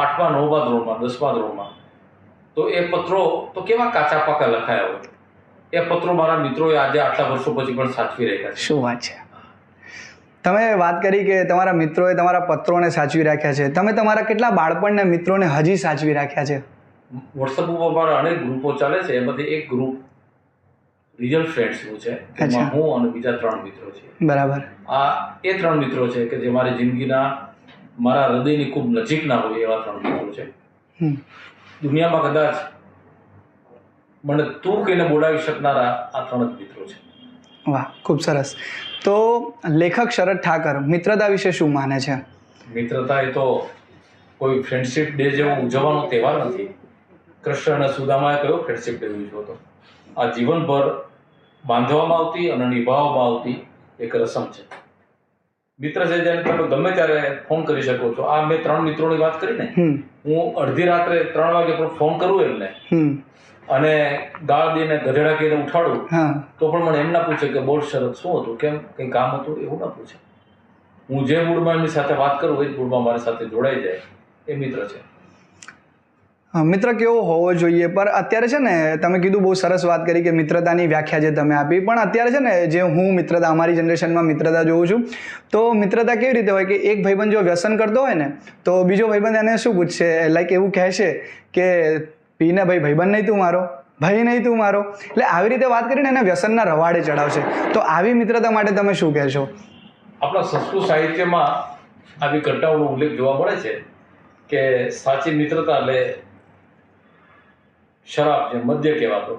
આઠમા નવમા ધોરણમાં દસમા ધોરણમાં. તો એ પત્રો તો કેવા કાચા પાકા લખાયા હોય? એ પત્રો મારા મિત્રોએ આજે આટલા વર્ષો પછી પણ સાચવી રહ્યા છે. શું વાત છે? તમે વાત કરી કે તમારા મિત્રોએ તમારા પત્રોને સાચવી રાખ્યા છે. તમે તમારા કેટલા બાળપણના મિત્રોને હજી સાચવી રાખ્યા છે? વોટ્સઅપ ઉપર મારા અનેક ગ્રુપો ચાલે છે. એમાંથી એક ગ્રુપ રિયલ ફ્રેન્ડ્સનું છે. એમાં હું અને બીજા ત્રણ મિત્રો છે બરાબર. આ એ ત્રણ મિત્રો છે કે જે મારી જિંદગીના મારા હૃદયની ખૂબ નજીકના હોય એવા ત્રણ મિત્રો છે. દુનિયામાં કદાચ મને તું કહીને બોલાવી શકનારા આ ત્રણ જ મિત્રો છે. વાહ ખૂબ સરસ. તો લેખક શરદ ઠાકર મિત્રતા વિશે શું માને છે? મિત્રતા એ તો કોઈ ફ્રેન્ડશિપ ડે જેવો ઉજવવાનો તહેવાર નથી. કૃષ્ણ અને સુદામાએ કયો ફ્રેન્ડશિપ ડે ઉજવ્યો હતો? આ જીવનભર બાંધવામાં આવતી અને નિભાવવામાં આવતી એક રસમ છે. મિત્ર છે જેને તમે ગમે ત્યારે ફોન કરી શકો છો. આ મેં ત્રણ મિત્રોની વાત કરી ને હું અડધી રાત્રે ત્રણ વાગે પણ ફોન કરું એમને. અને ગાળ દઈને ગધેડા કહીને ઉઠાડું તો પણ મને એમ ના પૂછે કે બોલ શરત શું હતું? કેમ? કંઈ કામ હતું? એવું ના પૂછે. હું જે મૂળમાં એમની સાથે વાત કરું એ જ મૂળમાં મારી સાથે જોડાઈ જાય. એ મિત્ર છે. મિત્ર કેવો હોવો જોઈએ? પર અત્યારે છે ને, તમે કીધું બહુ સરસ વાત કરી કે મિત્રતાની વ્યાખ્યા જે તમે આપી. પણ અત્યારે છે ને, જે હું મિત્રતા, અમારી જનરેશનમાં મિત્રતા જોઉં છું, તો મિત્રતા કેવી રીતે હોય કે એક ભાઈબંધ જો વ્યસન કરતો હોય ને, તો બીજો ભાઈબંધ એને શું પૂછશે? લાઈક એવું કહેશે કે, પીને ભાઈ, ભાઈબંધ નહીં તું મારો, ભાઈ નહીં તું મારો. એટલે આવી રીતે વાત કરીને એને વ્યસનના રવાડે ચડાવશે. તો આવી મિત્રતા માટે તમે શું કહેશો? આપણા સંસ્કૃત સાહિત્યમાં આવી ઘટનાઓનો ઉલ્લેખ જોવા મળે છે કે સાચી મિત્રતા એટલે શરાબ જે મદ્ય કહેવાતો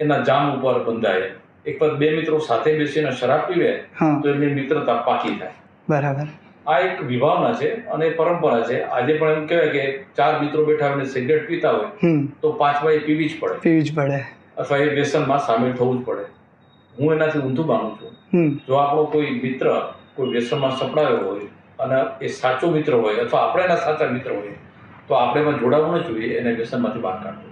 એના જામ ઉપર બંધાય. એક પર બે મિત્રો સાથે બેસીને શરાબ પીવે તો એમની મિત્રતા પાકી થાય. બરાબર. આ એક વિભાવના છે અને પરંપરા છે. આજે પણ એમ કહેવાય કે ચાર મિત્રો બેઠા હોય સિગરેટ પીતા હોય તો પાંચમાં એ પીવી જ પડે. પીવી જ પડે. અથવા એ વ્યસનમાં સામેલ થવું જ પડે. હું એનાથી ઊંધું માનું છું. જો આપણો કોઈ મિત્ર કોઈ વ્યસનમાં સપડાયો હોય અને એ સાચો મિત્ર હોય અથવા આપણે એના સાચા મિત્ર હોય તો આપણે જોડાવવું ન જોઈએ એને વ્યસનમાંથી બહાર કાઢવું.